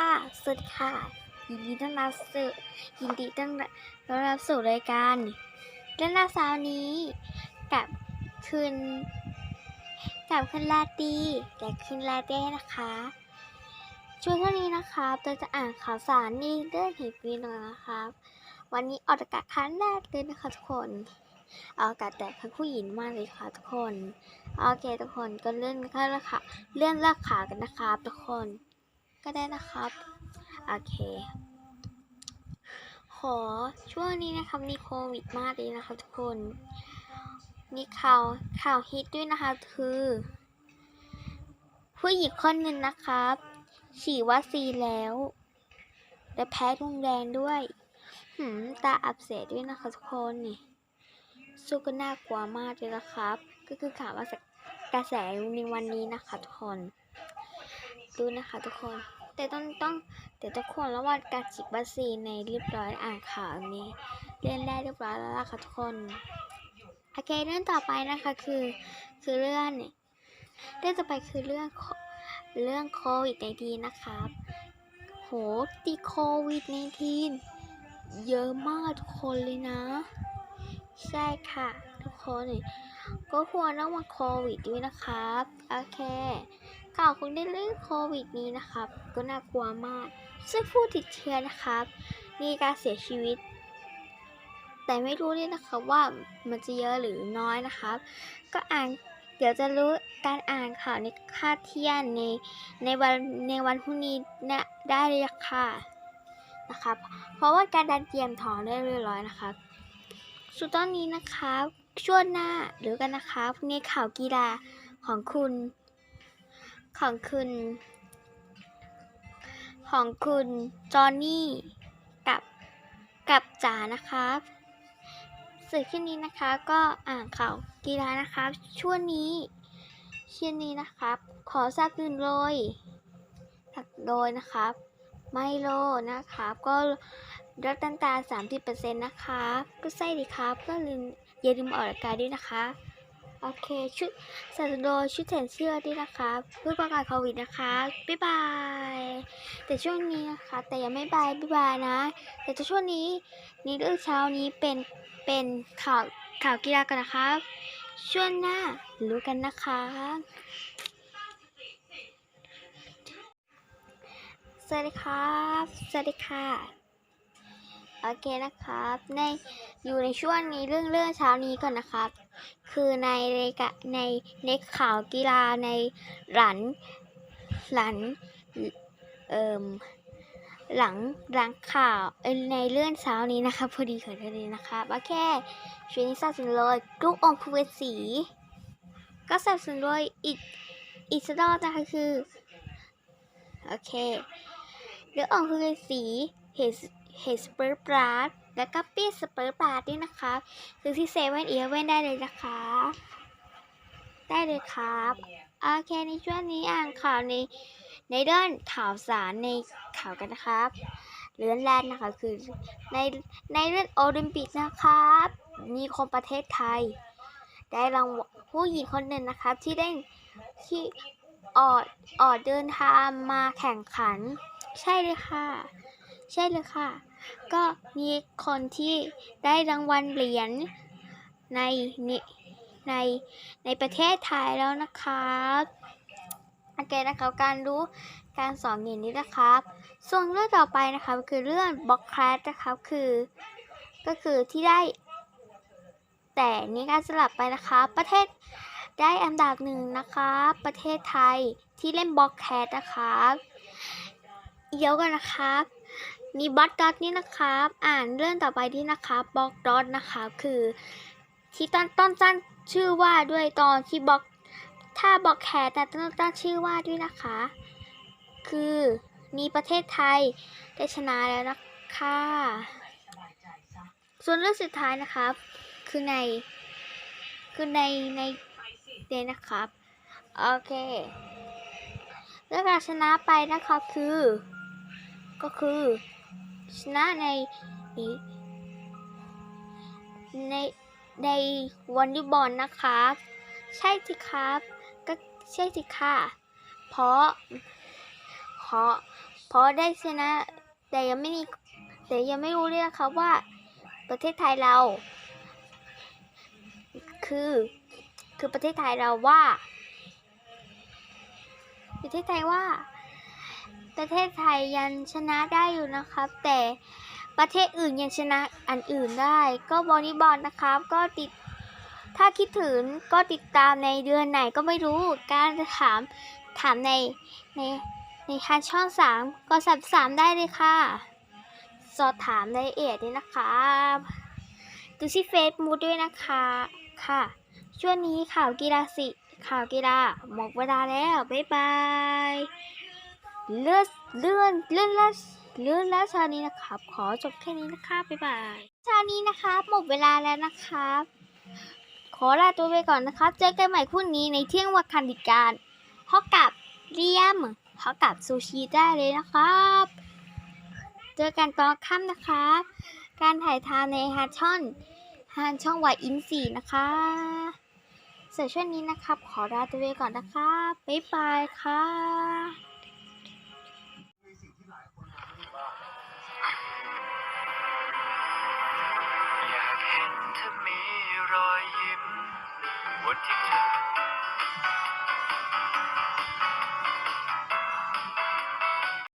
ค่ะ สวัสดีค่ะ ยินดีต้อนรับสู่ยินดีต้อนรับรับสู่รายการเล่นลาสาวนี้กับคืนกับคืนลาตีและคืนลาเต้นะคะ ช่วงเท่านี้นะครับเราจะอ่านข่าวสารในเรื่องเหตุการณ์หน่อนะครับ วันนี้ออกอากาศครั้งแรกเลยนะคะทุกคนออกอากาศแต่ทั้งผู้หญิงมากเลยค่ะทุกคน โอเคทุกคนก็เลื่อนก็ราคาเลื่อนราคากันนะครับทุกคน ก็ได้นะครับ โอเคขอช่วงนี้นะครับมีโควิดมากเลยนะครับทุกคนมีข่าวข่าวฮิตด้วยนะคะคือ ผู้หญิงคนหนึ่งนะครับ ฉีดวัคซีนแล้ว และแพ้รุนแรงด้วยหืมตาอักเสบด้วยนะคะทุกคนนี่สู้ก็น่ากลัวมากเลยนะครับ ก็คือข่าวว่ากระแสในวันนี้นะคะทุกคน ดูนะคะทุกคน แต่ต้องต้องแต่ทุกคนแล้วว่าการฉีดวัคซีนในเรียบร้อยอ่านข่าวนี้เรื่องแรกเรียบร้อยแล้วล่ะค่ะทุกคนโอเคเรื่องต่อไปนะคะคือคือเรื่องเรื่องต่อไปคือเรื่องเรื่องโควิดในทีนะครับ โหติโควิดในทีเยอะมากทุกคนเลยนะ ใช่ค่ะ ทุกคนก็ควรต้องโควิดด้วยนะครับ โอเค ข่าวคุณได้เรื่องโควิดนี้นะครับ ก็น่ากลัวมาก ซึ่งผู้ติดเชื้อนะครับมีการเสียชีวิต แต่ไม่รู้เลยนะครับว่ามันจะเยอะหรือน้อยนะครับ ก็อ่านเดี๋ยวจะรู้การอ่านข่าวในค่าเที่ยงในในวันในวันพรุ่งนี้นะได้เลยค่ะนะครับ เพราะว่าการดันเตรียมถอนได้เรียบร้อยนะครับสุดตอนนี้นะครับช่วงหน้าหรือกันนะครับในข่าวกีฬาของคุณ ของคุณ ของคุณจอห์นนี่กับกับจ๋านะครับสื่อขึ้นนี้นะคะก็อ่านข่าวกีฬานะครับ ช่วงนี้ช่วงนี้นะครับ ขอสักหนึ่งโดยสักโดยนะครับ ไมโลนะครับ ก็ลดน้ำตาล30%นะคะก็ใส่ดีครับ ก็ลืมอย่าลืมออกกำลังกายด้วยนะคะ โอเค ชุดสนับสนุนโดยชุดแขนเสื้อด้วยนะคะเพื่อป้องกันโควิดนะคะ บ๊ายบาย แต่ช่วงนี้นะคะ แต่ยังไม่บายบ๊ายบายนะ แต่จะช่วงนี้นี้เรื่องเช้านี้เป็นเป็นข่าวข่าวกีฬากันนะคะช่วงหน้ารู้กันนะคะ สวัสดีครับ สวัสดีค่ะ โอเคนะครับ ในอยู่ในช่วงนี้เรื่องเรื่องเช้านี้ก่อนนะครับ คือในรายการในในข่าวกีฬาในหลันหลันเอ่มหลังหลังข่าวในเรื่องเช้านี้นะครับพอดีเขินพอดีนะครับโอเคช่วงนี้สนับสนุนโดยลูกอมพูเวสี ก็สนับสนุนโดยอีกอีกสกรอนะคะคือ โอเคลูกอมพูเวสีเห็ด เห็ดสเปอร์ปราดและก็ปี้สเปอร์ปราดด้วยนะครับซื้อที่เซเว่นอีเลเว่นได้เลยนะคะ ได้เลยครับโอเคในช่วงนี้อ่านข่าวในในเรื่องข่าวสารในข่าวกันนะครับเรื่องแรกนะคะคือในในเรื่องโอลิมปิกนะครับมีคนประเทศไทย ได้รางวัลผู้หญิงคนหนึ่งนะครับที่ได้ที่ออดออดเดินทางมาแข่งขัน ใช่เลยค่ะ ใช่เลยค่ะ ก็มีคนที่ได้รางวัลเหรียญในในในประเทศไทยแล้วนะครับโอเคนะครับการรู้การสอนอย่างนี้นะครับ ส่วนเรื่องต่อไปนะครับคือเรื่องบล็อกแคสนะครับคือก็คือที่ได้ แต่นี่การสลับไปนะคะประเทศได้อันดับหนึ่งนะคะประเทศไทยที่เล่นบล็อกแคสนะครับ เดี๋ยวกันนะครับ มีบอกดอทนี่นะครับ อ่านเรื่องต่อไปที่นะครับบล็อกดอทนะคะคือ ที่ต้นต้นตั้งชื่อว่าด้วยตอนที่บล็อก ถ้าบล็อกแคสแต่ต้องตั้งชื่อว่าด้วยนะคะ คือมีประเทศไทยได้ชนะแล้วนะคะส่วนเรื่องสุดท้ายนะครับ คือในคือในในเดนะครับ โอเคเรื่องการชนะไปนะครับคือ ก็คือ ชนะในในในวอลเลย์บอลนะครับ ใช่สิครับก็ใช่สิค่ะเพราะเพราะเพราะได้ชนะ แต่ยังไม่มีแต่ยังไม่รู้เลยนะครับว่าประเทศไทยเรา คือคือประเทศไทยเราว่า ประเทศไทยว่า ประเทศไทยยังชนะได้อยู่นะครับ แต่ประเทศอื่นยังชนะอันอื่นได้ ก็วอลเลย์บอลนะครับ ก็ติดถ้าคิดถึงก็ติดตามในเดือนไหนก็ไม่รู้การถามถามในในในทางช่องสามก็สับสามได้เลยค่ะ สอบถามรายละเอียดด้วยนะครับดูที่เฟซบุ๊กด้วยนะคะค่ะ ช่วงนี้ข่าวกีฬาสิข่าวกีฬาหมดเวลาแล้ว บ๊ายบาย เลื่อนเลื่อนเลื่อนแล้วเลื่อนแล้วชานี้นะครับ ขอจบแค่นี้นะคะบ๊ายบายชานี้นะครับหมดเวลาแล้วนะครับ ขอลาตัวไปก่อนนะครับ เจอกันใหม่พรุ่งนี้ในเที่ยงวันคันดิการฮอกับเรียมฮอกับซูชิได้เลยนะครับ เจอกันตอนค่ำนะครับ การถ่ายทำในฮาช่อนฮานช่องวายอินสีนะคะส่วนช่วงนี้นะครับ ขอลาตัวไปก่อนนะครับบ๊ายบายค่ะ เธอมีรอยยิ้มบนที่เธอ